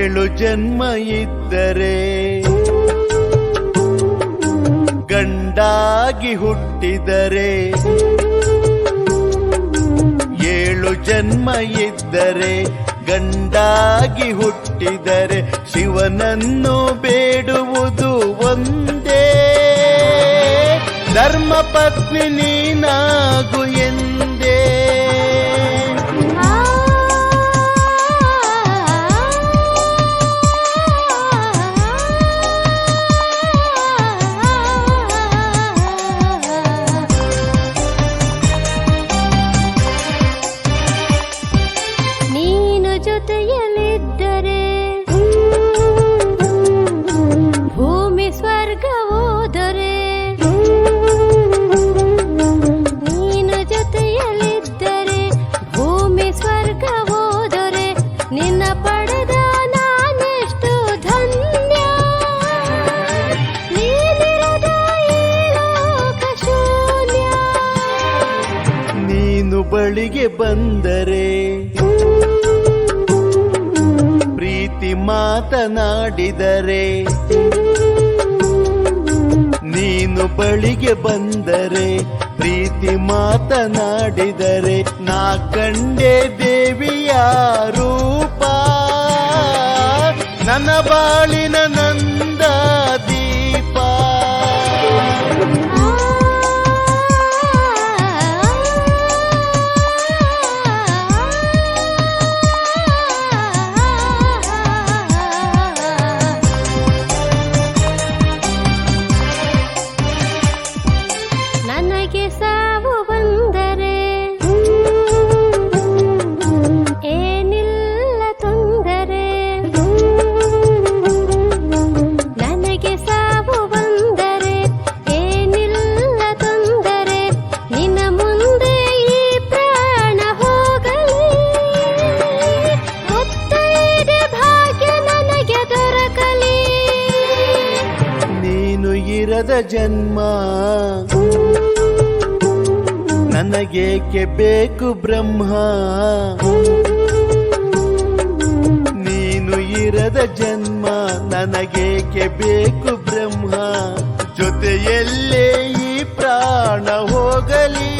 ಏಳು ಜನ್ಮ ಇದ್ದರೆ. ಗಂಡಾಗಿ ಹುಟ್ಟಿದರೆ. ಏಳು ಜನ್ಮ ಇದ್ದರೆ, ಗಂಡಾಗಿ ಹುಟ್ಟಿದರೆ, ಶಿವನನ್ನು ಬೇಡುವುದು ಒಂದೇ. ಧರ್ಮ ಪತ್ನಿ ನೀನಾಗು ಎಂದೇ. ಬಳಿಗೆ ಬಂದರೆ ಪ್ರೀತಿ ಮಾತನಾಡಿದರೆ ನೀನು ಬಳಿಗೆ ಬಂದರೆ ಪ್ರೀತಿ ಮಾತನಾಡಿದರೆ ನಾ ಕಂಡೆ ದೇವಿಯ ರೂಪ. ನನ್ನ ಬಾಳಿನ ಸಾವು ಬಂದರೆ? ಏನಿಲ್ಲ ತೊಂದರೆ? ನನಗೆ ಸಾವು ಬಂದರೆ? ಏನಿಲ್ಲ ತೊಂದರೆ? ನಿನ್ನ ಮುಂದೆ ಈ ಪ್ರಾಣ ಹೋಗಲಿ. ಮುತ್ತೈದೆ ಭಾಗ್ಯ ನನಗೆ ದೊರಕಲಿ. ನೀನು ಇರದ ಜನ್ಮ. ನನಗೇಕೆ ಬೇಕು ಬ್ರಹ್ಮ? ನೀನು ಇರದ ಜನ್ಮ ನನಗೇಕೆ ಬೇಕು ಬ್ರಹ್ಮ? ಜೊತೆಯಲ್ಲೇ ಈ ಪ್ರಾಣ ಹೋಗಲಿ.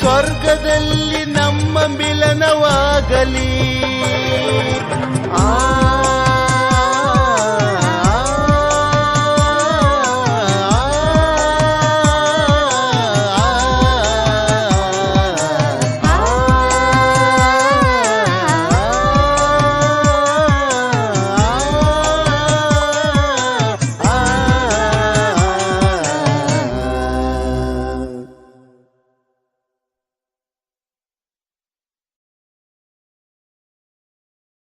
ಸ್ವರ್ಗದಲ್ಲಿ ನಮ್ಮ ಮಿಲನವಾಗಲಿ.